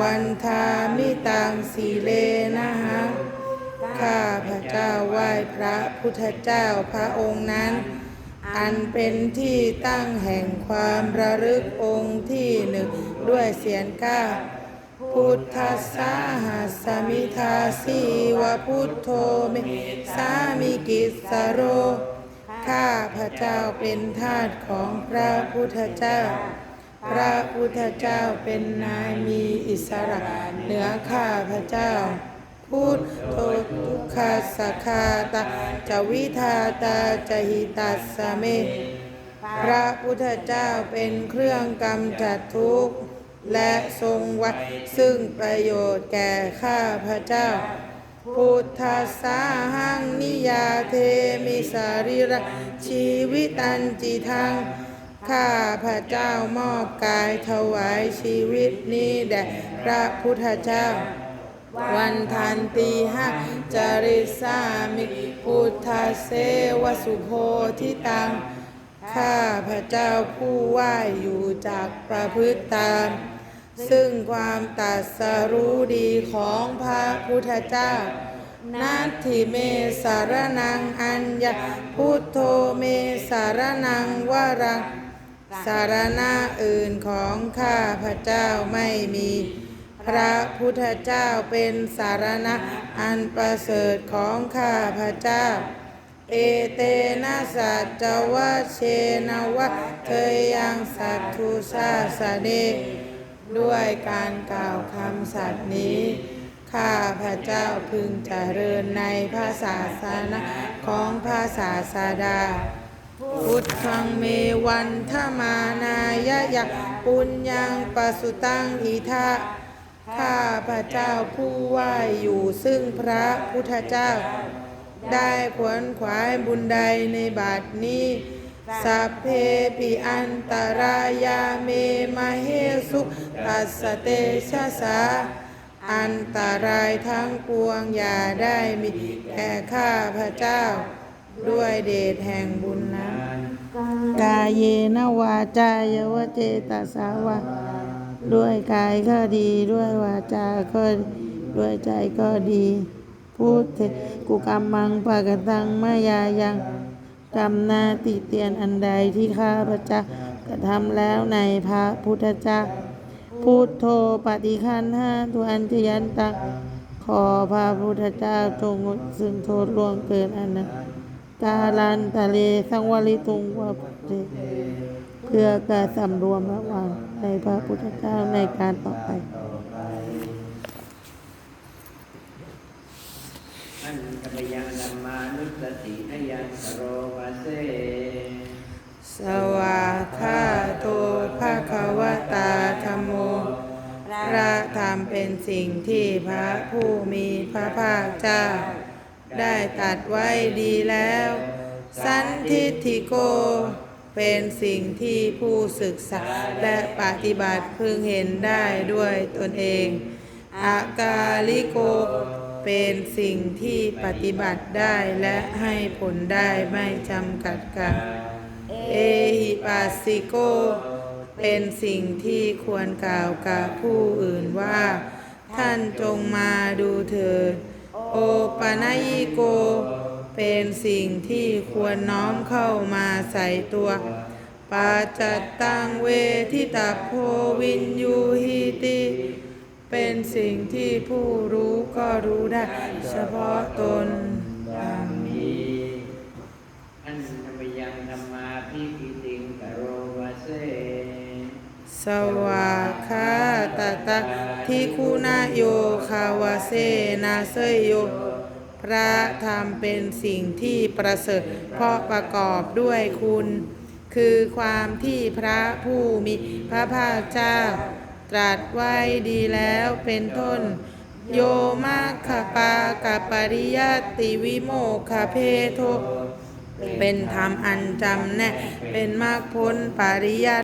วันทามิตังสีเลนะฮะข้าพระเจ้าไหว้พระพุทธเจ้าพระองค์นั้น อันเป็นที่ตั้งแห่งความระลึกองค์ที่หนึ่งด้วยเสียงก้า พุทธสาหัสมิทาสีวะพุทโธเมสามิกิสสโร ข้าพระเจ้าเป็นทาสของพระพุทธเจ้า พระพุทธเจ้าเป็นนายมีอิสระเหนือข้าพระเจ้า พุทโธทุกขาสกขาตาจวิทาตาจหิตัสสเม พระพุทธเจ้าเป็นเครื่องกำจัดทุกข์ และทรงไว้ซึ่งประโยชน์แก่ข้าพระเจ้า พุทธสาหังนิยาเทมิสาริระชีวิตันจิทัง ข้าพระเจ้ามอบกายถวายชีวิตนี้แด่พระพุทธเจ้า วันทันตีห้าจาริสามิพุทธเสวสุโพธิตัง ข้าพระเจ้าผู้ไหวอยู่จากประพฤติตาม ซึ่งความตรัสรู้ดีของพระพุทธเจ้านัตถิเมสารนังอัญญาพุทโธเมสารนังวรัง สารณะอื่นของข้าพระเจ้าไม่มี พระพุทธเจ้าเป็นสารณะอันประเสริฐของข้าพระเจ้า เอเตนะสัจวะเชนวะเทยังสัตทุสาสเนด้วยการกล่าวคำสัตย์นี้ ข้าพระเจ้าพึงเจริญในพระศาสนาของพระศาสดา พุทธังเมวันทมานายะยะปุญญังปสุตังอิทะข้าพระเจ้าผู้ไหวอยู่ซึ่งพระพุทธเจ้า ได้ขวนขวายบุญใดในบาทนี้ สัพเพปิอันตรายาเมมาเฮสุตัสเตชะสา อันตรายทั้งปวงอย่าได้มีแก่ข้าพระเจ้า ด้วยเดชแห่งบุญนั้น กายเยนวาจายวเจตสาวะด้วยกายก็ดีด้วยวาจาก็ดีด้วยใจก็ดีพูดเถกุกรรมังปะกตังมายายังกรรมนาติเตียนอันใดที่ข้าพระเจ้ากระทำแล้วในพระพุทธเจ้าพุทโธปฏิคันห้าทุอันจยันตังขอพระพุทธเจ้าจงงดซึ่งโทษล่วงเกินอันนั้น กาลันตะเลสังวริตุงวะพุทธเพื่อการสำรวมระวังในพระพุทธเจ้าในการต่อไปอันตรยังธรรมานุสติอยังสโรวาเซสวาคาโตภะคะวตาธรรมโมพระธรรมเป็นสิ่งที่พระผู้มีพระภาคเจ้า ได้ตัดไว้ดีแล้ว สันทิฏฐิโก เป็นสิ่งที่ผู้ศึกษาและปฏิบัติพึงเห็นได้ด้วยตนเองอากาลิโก เป็นสิ่งที่ปฏิบัติได้และให้ผลได้ไม่จำกัดกันเอหิปัสสิโก เป็นสิ่งที่ควรกล่าวกับผู้อื่นว่า ท่านจงมาดูเถิด ปะนายิโก เป็นสิ่งที่ควรน้อมเข้ามาใส่ตัวปาจัตตังเวทิตาโพวินยูหิติ เป็นสิ่งที่ผู้รู้ก็รู้ได้ เฉพาะตนดังนี้อันตรยังธรรมาพิกิติงกโรวาเซ สวาคา ตาทิคุณาโยคาวาเซนาเซโย พระธรรมเป็นสิ่งที่ประเสริฐ เพราะประกอบด้วยคุณ คือความที่พระผู้มีพระภาคเจ้า ตรัสไว้ดีแล้วเป็นต้น โยมาคปากับปริยติวิโมกขเพโทเป็นธรรมอันจำแนกเป็นมรรคผลปริยัต